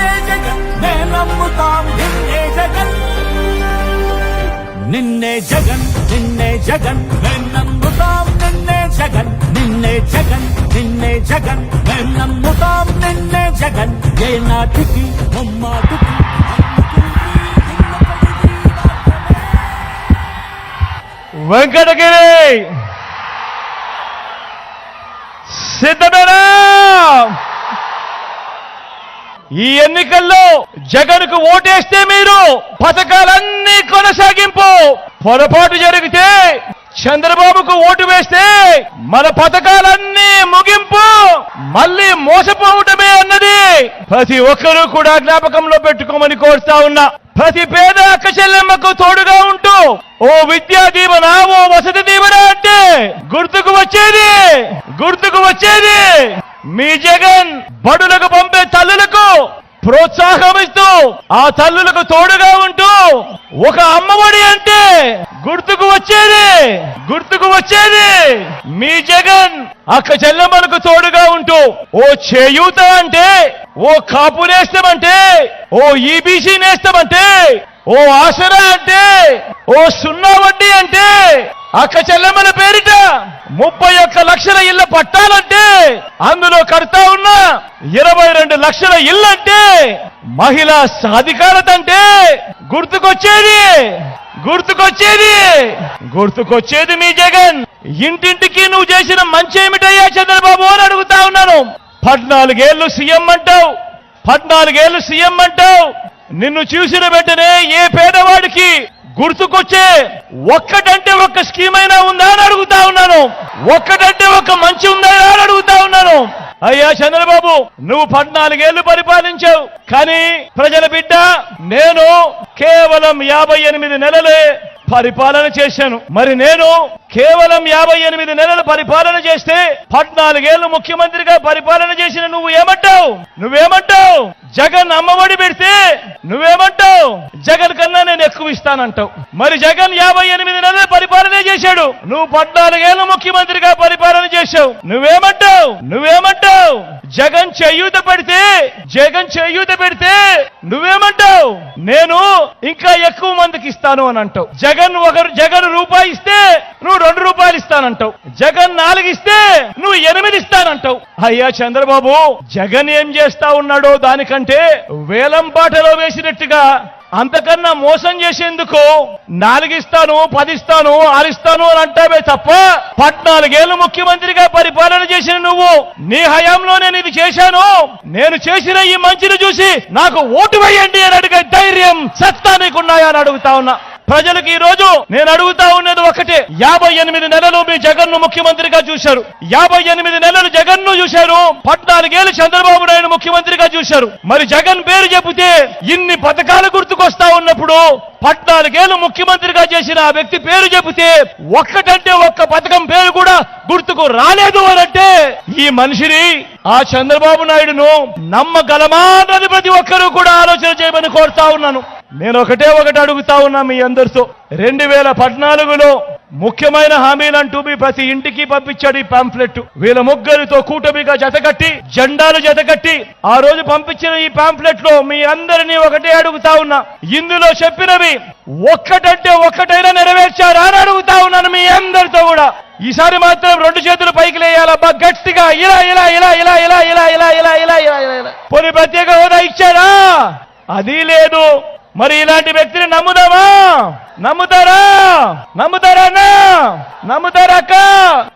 నిన్నే జగన్? నే నమ్ముతాం నిన్నే జగన్. నిన్నే జగన్ నిన్నే జగన్. నే నమ్ముతాం నిన్నే జగన్. నిన్నే జగన్ నిన్నే జగన్. నే నమ్ముతాం నిన్నే జగన్. ఏ నాటికి ముమ్మాటికి వెంకటగిరి! సిద్ధమేనా? ఈ ఎన్నికల్లో జగన్కు ఓటేస్తే మీరు పథకాలన్నీ కొనసాగింపు. పొరపాటు జరిగితే చంద్రబాబుకు ఓటు వేస్తే మన పథకాలన్నీ ముగింపు. మళ్ళీ మోసపోవటమే అన్నది ప్రతి ఒక్కరూ కూడా జ్ఞాపకంలో పెట్టుకోమని కోరుతా ఉన్నా. ప్రతి పేద అక్క చెల్లెమ్మకు తోడుగా ఉంటూ ఓ విద్యా దీవెన ఓ వసతి దీవెన అంటే గుర్తుకు వచ్చేది. గుర్తుకు వచ్చేది. మీ జగన్ బడులకు పంపే తల్లులకు ప్రోత్సాహం ఇస్తూ ఆ తల్లులకు తోడుగా ఉంటూ ఒక అమ్మఒడి అంటే గుర్తుకు వచ్చేది గుర్తుకు వచ్చేది. మీ జగన్ అక్క చెల్లెమ్మలకు తోడుగా ఉంటూ ఓ చేయూత అంటే ఓ కాపు నేస్తామంటే ఓ ఈబీసీ నేస్తామంటే ఓ ఆసరా అంటే ఓ సున్నా వడ్డీ అంటే అక్క చెల్లెమ్మల పేరిట ముప్పై ఒక్క లక్షల ఇళ్ళ పట్టాలంటే అందులో కడతా ఉన్న ఇరవై రెండు లక్షల ఇల్లంటే మహిళా సాధికారత అంటే గుర్తుకొచ్చేది గుర్తుకొచ్చేది గుర్తుకొచ్చేది మీ జగన్. ఇంటింటికి నువ్వు చేసిన మంచి ఏమిటయ్యా చంద్రబాబు అని అడుగుతా ఉన్నాను. పద్నాలుగేళ్ళు సీఎం అంటావు పద్నాలుగేళ్ళు సీఎం అంటావు. నిన్ను చూసిన వెంటనే ఏ పేదవాడికి గుర్తుకొచ్చే ఒక్కటంటే స్కీమ్ అయినా ఉందా అని అడుగుతా ఉన్నాను. ఒక్కటంటే ఒక్క మంచి ఉందా అని అడుగుతా ఉన్నాను. అయ్యా చంద్రబాబు నువ్వు పద్నాలుగేళ్ళు పరిపాలించావు. కానీ ప్రజల బిడ్డ నేను కేవలం యాభై ఎనిమిది నెలలే పరిపాలన చేశాను. మరి నేను కేవలం యాభై ఎనిమిది నెలలు పరిపాలన చేస్తే పద్నాలుగేళ్ళు ముఖ్యమంత్రిగా పరిపాలన చేసిన నువ్వు ఏమంటావు? నువ్వేమంటావు? జగన్ అమ్మఒడి పెడితే నువ్వేమంటావు? జగన్ కన్నా నేను ఎక్కువ ఇస్తానంటావు. మరి జగన్ యాభై ఎనిమిది నెలలు పరిపాలన చేశాడు. నువ్వు పద్నాలుగేళ్ళు ముఖ్యమంత్రిగా పరిపాలన చేశావు. నువ్వేమంటావు? నువ్వేమంటావు? జగన్ చేయూత పెడితే జగన్ చేయూత పెడితే నువ్వేమంటావు? నేను ఇంకా ఎక్కువ మందికి ఇస్తాను అని అంటావు. జగన్ ఒకరు జగన్ రూపాయి ఇస్తే నువ్వు రెండు రూపాయలు ఇస్తానంటావు. జగన్ నాలుగు ఇస్తే నువ్వు ఎనిమిది ఇస్తానంటావు. అయ్యా చంద్రబాబు జగన్ ఏం చేస్తా ఉన్నాడో దానికంటే వేలం పాటలో వేసినట్టుగా అంతకన్నా మోసం చేసేందుకు నాలుగిస్తాను పదిస్తాను ఆరిస్తాను అని అంటావే తప్ప పద్నాలుగేళ్ళు ముఖ్యమంత్రిగా పరిపాలన చేసిన నువ్వు నీ హయాంలో నేను ఇది చేశాను. నేను చేసిన ఈ మంచిని చూసి నాకు ఓటు వేయండి అని అడిగే ధైర్యం సత్తా నీకున్నాయా అని అడుగుతా ఉన్నా. ప్రజలకు ఈ రోజు నేను అడుగుతా ఉన్నది ఒకటే. యాభై ఎనిమిది నెలలు మీ జగన్ను ముఖ్యమంత్రిగా చూశారు. యాభై ఎనిమిది నెలలు జగన్ను చూశారు పద్నాలుగేళ్ళు చంద్రబాబు నాయుడు ముఖ్యమంత్రిగా చూశారు. మరి జగన్ పేరు చెబితే ఇన్ని పథకాలు గుర్తుకొస్తా ఉన్నప్పుడు పద్నాలుగేళ్ళు ముఖ్యమంత్రిగా చేసిన ఆ వ్యక్తి పేరు చెబితే ఒక్కటంటే ఒక్క పథకం పేరు కూడా గుర్తుకు రాలేదు అనంటే ఈ మనిషిని ఆ చంద్రబాబు నాయుడును నమ్మగలమా అన్నది ప్రతి ఒక్కరూ కూడా ఆలోచన చేయమని కోరుతా ఉన్నాను. నేను ఒకటే ఒకటి అడుగుతా ఉన్నా మీ అందరితో. రెండు వేల పద్నాలుగులో ముఖ్యమైన హామీలంటూ మీ ప్రతి ఇంటికి పంపించాడు ఈ పాంఫ్లెట్ వీళ్ళ ముగ్గురితో కూటమిగా జతకట్టి జెండాలు జతకట్టి ఆ రోజు పంపించిన ఈ పాంఫ్లెట్లో మీ అందరినీ ఒకటే అడుగుతా ఉన్నా. ఇందులో చెప్పినవి ఒక్కటంటే ఒక్కటైనా నెరవేర్చారా అని అడుగుతా ఉన్నాను మీ ఈసారి మాత్రం రెండు చేతులు పైకి లేయాలబ్బా గట్టిగా ఇలా ఇలా ఇలా ఇలా ఇలా ఇలా ఇలా ఇలా ఇలా ఇలా ఇలా పోనీ ప్రత్యేక హోదా ఇచ్చారా అది లేదు మరి ఇలాంటి వ్యక్తిని నమ్ముదామా నమ్ముతారా నమ్ముతారా అన్న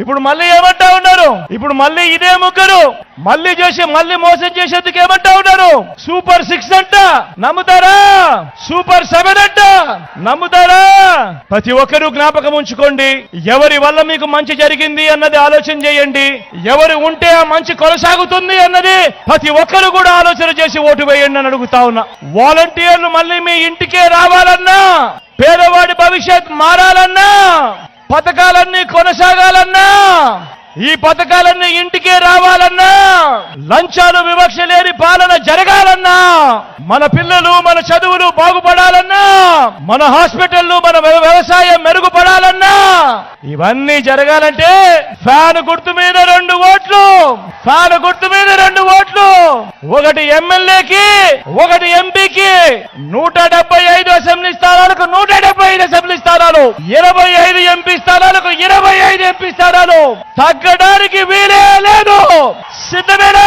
ఇప్పుడు మళ్ళీ ఏమంటా ఉన్నారు ఇప్పుడు మళ్ళీ ఇదే ముగ్గురు మళ్ళీ చేసి మళ్ళీ మోసం చేసేందుకు ఏమంటారు సూపర్ సిక్స్ అంట నమ్ముతారా? సూపర్ సెవెన్ అంట నమ్ముతారా? ప్రతి ఒక్కరూ జ్ఞాపకం ఉంచుకోండి. ఎవరి వల్ల మీకు మంచి జరిగింది అన్నది ఆలోచన చేయండి. ఎవరు ఉంటే ఆ మంచి కొనసాగుతుంది అన్నది ప్రతి ఒక్కరు కూడా ఆలోచన చేసి ఓటు వేయండి అని అడుగుతా ఉన్నా. వాలంటీర్లు మళ్ళీ మీ ఇంటికే రావాలన్నా పేదవాడి భవిష్యత్ మారాలన్నా పథకాలన్నీ కొనసాగాలన్నా ఈ పథకాలన్నీ ఇంటికే రావాలన్నా లంచాలు వివక్ష లేని పాలన జరగాలన్నా మన పిల్లలు మన చదువులు బాగుపడాలన్నా మన హాస్పిటల్లు మన వ్యవసాయం మెరుగుపడాలన్నా ఇవన్నీ జరగాలంటే ఫ్యాన్ గుర్తు మీద రెండు ఓట్లు ఫ్యాన్ గుర్తు మీద రెండు ఓట్లు. ఒకటి ఎమ్మెల్యేకి ఒకటి ఎంపీకి నూట డెబ్బై ఐదు అసెంబ్లీ స్థానాలకు నూట డెబ్బై ఐదు అసెంబ్లీ స్థానాలు. ఇరవై ఐదు ఎంపీ స్థానాలకు ఇరవై ఐదు ఎంపీ స్థానాలు. తగ్గడానికి వీలే లేదు. సిద్ధమేనా?